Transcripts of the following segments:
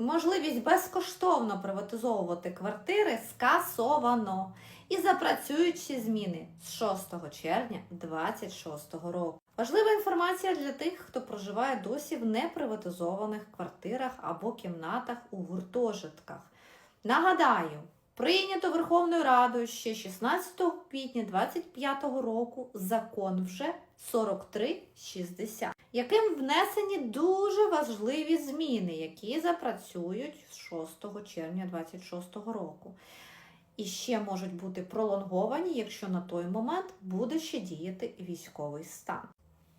Можливість безкоштовно приватизовувати квартири скасовано і запрацюючі зміни з 6 червня 2026 року. Важлива інформація для тих, хто проживає досі в неприватизованих квартирах або кімнатах у гуртожитках. Нагадаю, прийнято Верховною Радою ще 16 квітня 2025 року закон вже 4360, яким внесені дуже важливі зміни, які запрацюють з 6 червня 2026 року. І ще можуть бути пролонговані, якщо на той момент буде ще діяти військовий стан.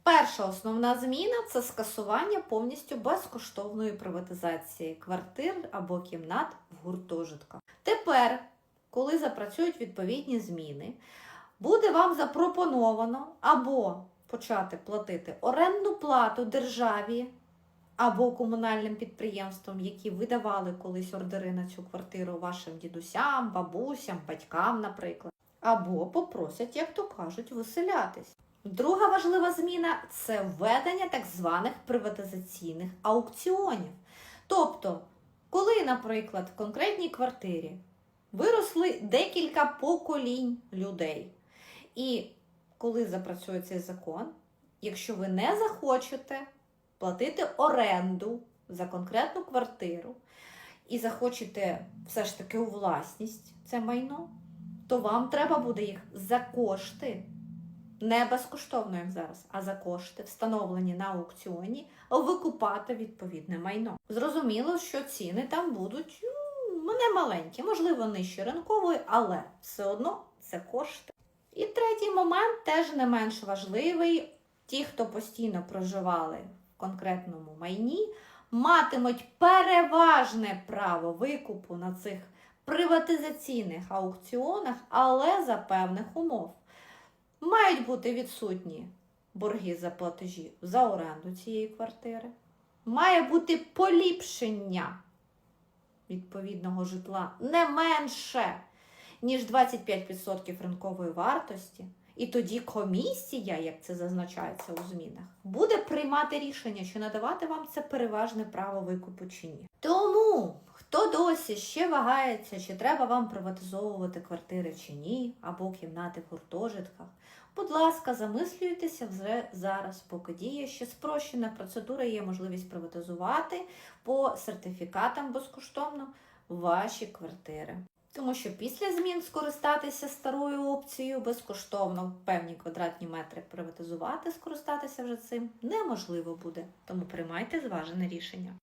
Перша основна зміна це скасування повністю безкоштовної приватизації квартир або кімнат в гуртожитках. Тепер, коли запрацюють відповідні зміни, буде вам запропоновано або почати платити орендну плату державі або комунальним підприємствам, які видавали колись ордери на цю квартиру вашим дідусям, бабусям, батькам, наприклад, або попросять, як то кажуть, виселятись. Друга важлива зміна це введення так званих приватизаційних аукціонів. Тобто, коли, наприклад, в конкретній квартирі виросли декілька поколінь людей, і коли запрацює цей закон, якщо ви не захочете платити оренду за конкретну квартиру і захочете все ж таки у власність це майно, то вам треба буде їх за кошти не безкоштовно, як зараз, а за кошти, встановлені на аукціоні, викупати відповідне майно. Зрозуміло, що ціни там будуть ну, не маленькі, можливо, нижче ринкової, але все одно це кошти. І третій момент теж не менш важливий. Ті, хто постійно проживали в конкретному майні, матимуть переважне право викупу на цих приватизаційних аукціонах, але за певних умов. Мають бути відсутні борги за платежі за оренду цієї квартири. Має бути поліпшення відповідного житла не менше, ніж 25% ринкової вартості. І тоді комісія, як це зазначається у змінах, буде приймати рішення, чи надавати вам це переважне право викупу чи ні. Тому, хто досі ще вагається, чи треба вам приватизовувати квартири чи ні, або кімнати в гуртожитках, будь ласка, замислюйтеся вже зараз, поки діє ще спрощена процедура, є можливість приватизувати по сертифікатам безкоштовно ваші квартири. Тому що після змін скористатися старою опцією безкоштовно певні квадратні метри приватизувати, скористатися вже цим неможливо буде. Тому приймайте зважене рішення.